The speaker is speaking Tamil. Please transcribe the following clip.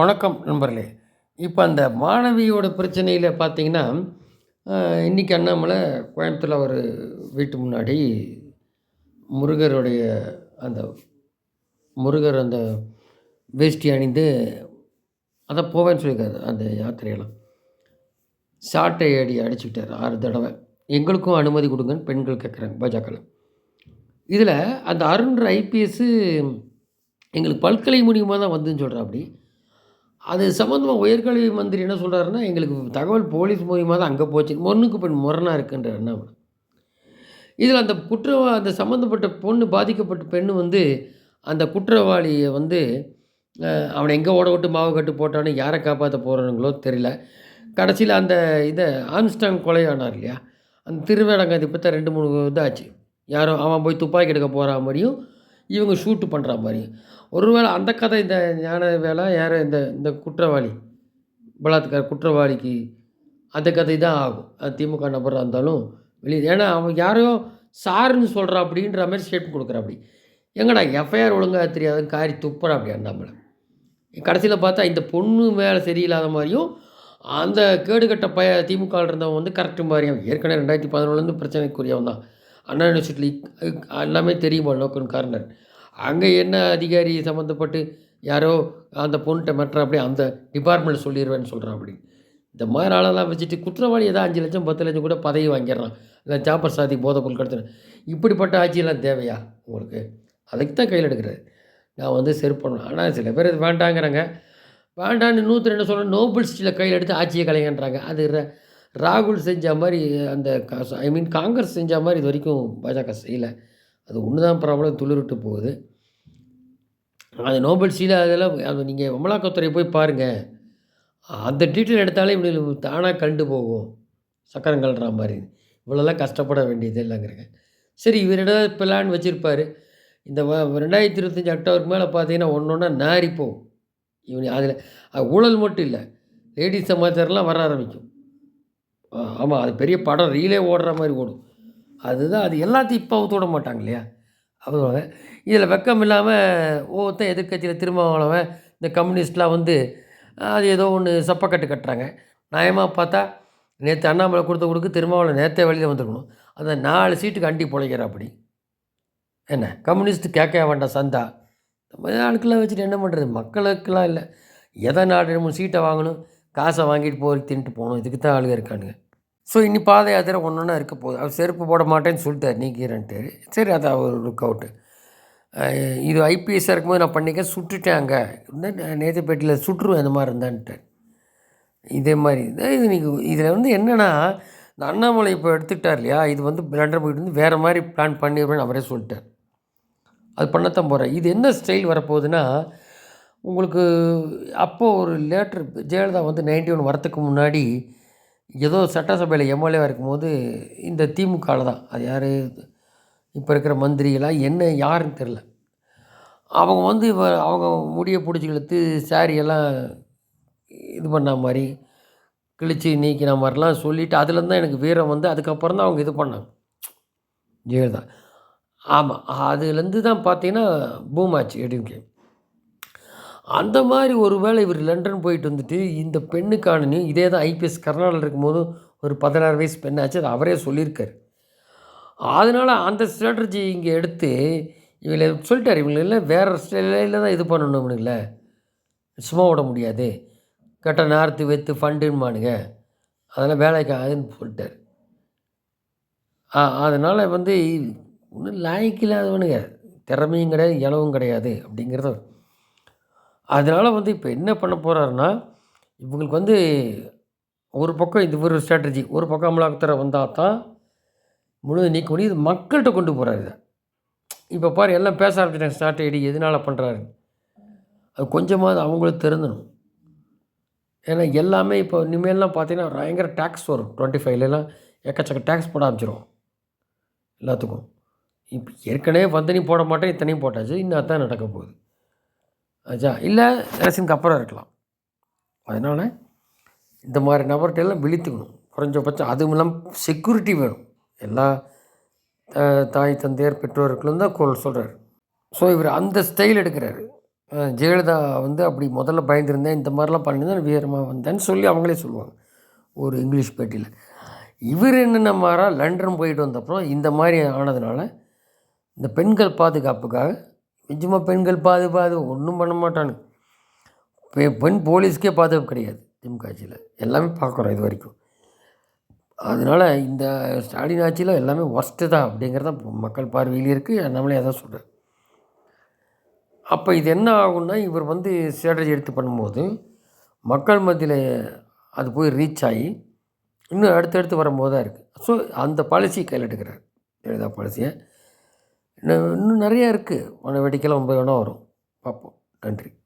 வணக்கம் நண்பர்களே. இப்போ அந்த மாணவியோட பிரச்சனையில் பார்த்தீங்கன்னா இன்றைக்கி அண்ணாமலை கோயம்புத்தூரில் ஒரு வீட்டு முன்னாடி முருகருடைய அந்த முருகர் அந்த வேஷ்டி அணிந்து அதை போவேன்னு சொல்லியிருக்காரு அந்த யாத்திரையெல்லாம். சாட்டை அடி அடிச்சுக்கிட்டார் ஆறு தடவை. எங்களுக்கும் அனுமதி கொடுங்கன்னு பெண்கள் கேட்குறாங்க பாஜகவில் இதில் அந்த அருண்ற ஐபிஎஸ்ஸு எங்களுக்கு பல்கலை மூலியமாக தான் வந்துன்னு சொல்கிறா அப்படி அது சம்மந்தமாக உயர்கல்வி மந்திரி என்ன சொல்கிறாருன்னா எங்களுக்கு தகவல் போலீஸ் மூலியமாக தான் அங்கே போச்சு. முன்னுக்கு பெண் முரணாக இருக்குன்ற என்ன இதில் அந்த குற்ற அந்த சம்மந்தப்பட்ட பொண்ணு பாதிக்கப்பட்ட பெண்ணு வந்து அந்த குற்றவாளியை வந்து அவனை எங்கே ஓட விட்டு மாவு கட்டு போட்டான்னு யாரை காப்பாற்ற போகிறானுங்களோ தெரியல. கடைசியில் அந்த இதை ஆம்ஸ்டாங் கொலையானார் இல்லையா? அந்த திருவேடங்காதி பற்றி ரெண்டு மூணு இதாச்சு. யாரும் அவன் போய் துப்பாக்கி எடுக்க போகிற மாதிரியும் இவங்க ஷூட்டு பண்ணுற மாதிரியும். ஒருவேளை அந்த கதை இந்த ஞான வேலை யார்? இந்த இந்த குற்றவாளி பலாத்கார குற்றவாளிக்கு அந்த கதை தான் ஆகும். அது திமுக நபராக இருந்தாலும் வெளியே ஏன்னா அவன் யாரையோ சாருன்னு சொல்கிறா அப்படின்ற மாதிரி ஸ்டேட்மெண்ட் கொடுக்குறா அப்படி. எங்கடா எஃப்ஐஆர் ஒழுங்காக தெரியாதுன்னு காரி துப்புறா அப்படி அண்ணாமலை. கடைசியில் பார்த்தா இந்த பொண்ணு மேலே சரியில்லாத மாதிரியும் அந்த கேடுகட்ட பய திமுக இருந்தவன் வந்து கரெக்டு மாதிரியும் ஏற்கனவே ரெண்டாயிரத்தி பதினொன்றுலேருந்து பிரச்சனைக்குரியவன் தான். அண்ணா யூனிவர்சிட்டி எல்லாமே தெரியுமா லோக்கல் கார்னர் அங்கே என்ன அதிகாரி சம்மந்தப்பட்டு யாரோ அந்த பொண்ணுகிட்ட மெட்ரா அப்படி அந்த டிபார்ட்மெண்ட் சொல்லிடுவேன்னு சொல்கிறான் அப்படி. இந்த மாதிரி ஆளெல்லாம் வச்சுட்டு குற்றவாளி ஏதாவது அஞ்சு லட்சம் பத்து லட்சம் கூட பதவி வாங்கிடுறான். இல்லை சாப்பர் சாதி போதை பொருள் இப்படிப்பட்ட ஆட்சியெல்லாம் தேவையா? உங்களுக்கு? அதுக்கு தான் கையில் எடுக்கிறது. நான் வந்து செருப்பணும் ஆனால் சில பேர் இது வேண்டாங்கிறாங்க. வேண்டான்னு நூற்றி ரெண்டு சொல்கிறேன் நோபல் ஸ்டீலில் கையில் எடுத்து ஆட்சியை கலைங்கன்றாங்க. அது ராகுல் செஞ்ச மாதிரி அந்த ஐ மீன் காங்கிரஸ் செஞ்ச மாதிரி இது வரைக்கும் பாஜக செய்யலை. அது ஒன்று தான் ப்ராப்ளம் துளிர்விட்டு போகுது. அது நோபல் சீல அதெல்லாம் அது நீங்கள் அமலாக்கத்துறை போய் பாருங்கள் அந்த டீட்டெயில் எடுத்தாலே இப்படி தானாக கண்டு போகும். சக்கரம் சக்கரங்கள்ன்ற மாதிரி. இவ்வளோலாம் கஷ்டப்பட வேண்டியது இல்லைங்கிறங்க சரி இவர் ஏதாவது பிளான் வச்சுருப்பார்? இந்த வ- ரெண்டாயிரத்தி இருபத்தஞ்சி அக்டோபருக்கு மேலே பார்த்தீங்கன்னா ஒன்று ஒன்றா நாரிப்போம் போகும் இவன் அதில் ஊழல் மட்டும் இல்லை. லேடிஸ் சமாச்சாரம்லாம் வர ஆரம்பிக்கும். ஆமாம் அது பெரிய படம் ரீலே ஓடுற மாதிரி ஓடும். அதுதான் அது எல்லாத்தையும் இப்போ அவுத்து விட மாட்டாங்க இல்லையா? அவங்க இதில் வெக்கம் இல்லாமல் ஒவ்வொருத்தன் எதிர்க்கட்சியில் திருமாவளவன் இந்த கம்யூனிஸ்ட்லாம் வந்து அது ஏதோ ஒன்று சப்பக்கட்டு கட்டுறாங்க. நியாயமாக பார்த்தா நேற்று அண்ணாமலை கொடுத்த கொடுக்கு திருமாவளவன் நேற்றே வெளியில் வந்துருக்கணும். அந்த நாலு சீட்டுக்கு அண்டி பிழைக்கிற அப்படி. என்ன கம்யூனிஸ்ட் கேட்க வேண்டாம் சந்தா. இந்த மாதிரி ஆளுக்கெல்லாம் வச்சுட்டு என்ன பண்ணுறது மக்களுக்கெல்லாம் இல்லை. எதை நாலு ரெண்டு மூணு சீட்டை வாங்கணும் காசை வாங்கிட்டு போய் தின்ட்டு போகணும். இதுக்கு தான் ஆளுங்க இருக்கானுங்க. ஸோ இனி பாத யாத்திரை ஒன்று ஒன்றா இருக்க போகுது. அவர் செருப்பு போட மாட்டேன்னு சொல்லிட்டார் நீக்கிறேன்ட்டு. சரி அது அவர் லுக் அவுட்டு இது ஐபிஎஸ்ஸாக இருக்கும்போது நான் பண்ணிக்க சுட்டுட்டேன் அங்கே. நேற்று பேட்டியில் சுட்டுருவேன் இந்த மாதிரி இருந்தான்ட்டு. இதே மாதிரி. இது நீங்கள் இதில் வந்து என்னென்னா இந்த அண்ணாமலை இப்போ எடுத்துக்கிட்டார் இல்லையா? இது வந்து லண்டன் போயிட்டு வந்து வேறு மாதிரி பிளான் பண்ணிடுவேன்னு அவரே சொல்லிட்டார். அது பண்ணத்தான் போகிறேன் இது என்ன ஸ்டைல் வரப்போகுதுன்னா உங்களுக்கு அப்போது ஒரு லேட்டர் ஜெயலலிதா வந்து நைன்டி ஒன் வரத்துக்கு முன்னாடி ஏதோ சட்டசபையில் எம்எல்ஏவாக இருக்கும்போது இந்த திமுகவில் தான். அது யார்? இப்போ இருக்கிற மந்திரிகளாக என்ன யாருன்னு தெரில அவங்க வந்து இப்போ அவங்க முடியை பிடிச்சி இழுத்து சாரியெல்லாம் இது பண்ண மாதிரி கிழிச்சு நீக்கின மாதிரிலாம் சொல்லிவிட்டு அதுலேருந்து தான் எனக்கு வீரம் வந்து அதுக்கப்புறம் தான் அவங்க இது பண்ணாங்க. ஜெயலலிதா. ஆமாம் அதுலேருந்து தான் பார்த்தீங்கன்னா பூமாச்சு ஆச்சு எடுங்க அந்த மாதிரி ஒரு வேளை இவர் லண்டன் போயிட்டு வந்துட்டு இந்த பெண்ணுக்கானனையும் இதே தான் ஐபிஎஸ் கர்நாடகில் இருக்கும்போது ஒரு பதினாறு வயசு பெண்ணாச்சு அது அவரே சொல்லியிருக்கார். அதனால் அந்த ஸ்ட்ராட்டஜி இங்கே எடுத்து இவங்களை சொல்லிட்டார் இவங்களெல்லாம் வேறு ஸ்டைலில் தான் இது பண்ணணும் இவனுங்கள. சும்மா விட முடியாது. கட்ட நார்த்து வெத்து ஃபண்டுமானுங்க அதெல்லாம் வேலைக்கு ஆகுதுன்னு சொல்லிட்டார். ஆ அதனால் வந்து ஒன்றும் லாய்க்கு இல்லாதவனுங்க. திறமையும் கிடையாது இளவும் கிடையாது அப்படிங்கிறத அதனால் வந்து இப்போ என்ன பண்ண போகிறாருன்னா இவங்களுக்கு வந்து ஒரு பக்கம் இது ஒரு ஸ்ட்ராட்டஜி ஒரு பக்கம் அமலாக்கத்துறை வந்தால் தான் முழு நீக்க முடியும் இது மக்கள்கிட்ட கொண்டு போகிறாரு இதை. இப்போ பாரு எல்லாம் பேச ஆரம்பிச்சிட்டாங்க ஸ்டார்ட் ஐடி எதனால் பண்ணுறாரு அது கொஞ்சமாவது அவங்களுக்கு தெரிந்தணும் ஏன்னா எல்லாமே இப்போ இனிமேல்லாம் பார்த்தீங்கன்னா பயங்கர டேக்ஸ் வரும். டுவெண்ட்டி ஃபைவ்லலாம் எக்கச்சக்க டேக்ஸ் போட ஆரம்பிச்சிடும் எல்லாத்துக்கும். இப்போ ஏற்கனவே வந்தனையும் போட மாட்டேன் இத்தனையும் போட்டாச்சு. இன்னும் அதான் நடக்க போகுது. ஆச்சா இல்லை எலெக்ஷனுக்கு அப்புறம் இருக்கலாம். அதனால் இந்த மாதிரி நபர்கிட்ட எல்லாம் விழித்துக்கணும். குறைஞ்சபட்சம் அதுவும் இல்லாமல் செக்யூரிட்டி வேணும். எல்லா தாய் தந்தையர் பெற்றோர்களும் தான் கொள் சொல்கிறார் ஸோ இவர் அந்த ஸ்டைல் எடுக்கிறாரு. ஜெயலலிதா வந்து அப்படி முதல்ல பயந்துருந்தேன் இந்த மாதிரிலாம் பண்ணியிருந்தேன் வீரமாக வந்தேன்னு சொல்லி அவங்களே சொல்லுவாங்க. ஒரு இங்கிலீஷ் பேட்டியில். இவர் என்னென்ன மாறா லண்டன் போயிட்டு வந்தப்புறம் இந்த மாதிரி ஆனதுனால இந்த பெண்கள் பாதுகாப்புக்காக நிஜமாக பெண்கள் பாதுகாது ஒன்றும் பண்ண மாட்டானு பெ- பெண் போலீஸ்க்கே பாதுகாப்பு கிடையாது திமுக ஆட்சியில் எல்லாமே பார்க்குறோம் இது வரைக்கும். அதனால் இந்த ஸ்டாலின் ஆட்சியில் எல்லாமே ஒஸ்ட்டு தான் அப்படிங்கிறது தான் மக்கள் பார்வையில் இருக்குது நம்மளே அதான் சொல்கிறேன் அப்போ இது என்ன ஆகும்னா இவர் வந்து ஸ்ட்ராட்டஜி எடுத்து பண்ணும்போது மக்கள் மத்தியில் அது போய் ரீச் ஆகி இன்னும் அடுத்தடுத்து வரும்போது தான் இருக்குது ஸோ அந்த பாலிசி கையில் எடுக்கிறார் எழுதா பாலிசியை இன்னும் இன்னும் நிறையா இருக்குது உன வெடிக்கலாம் ஒன்பது வேணால் வரும். பார்ப்போம். நன்றி.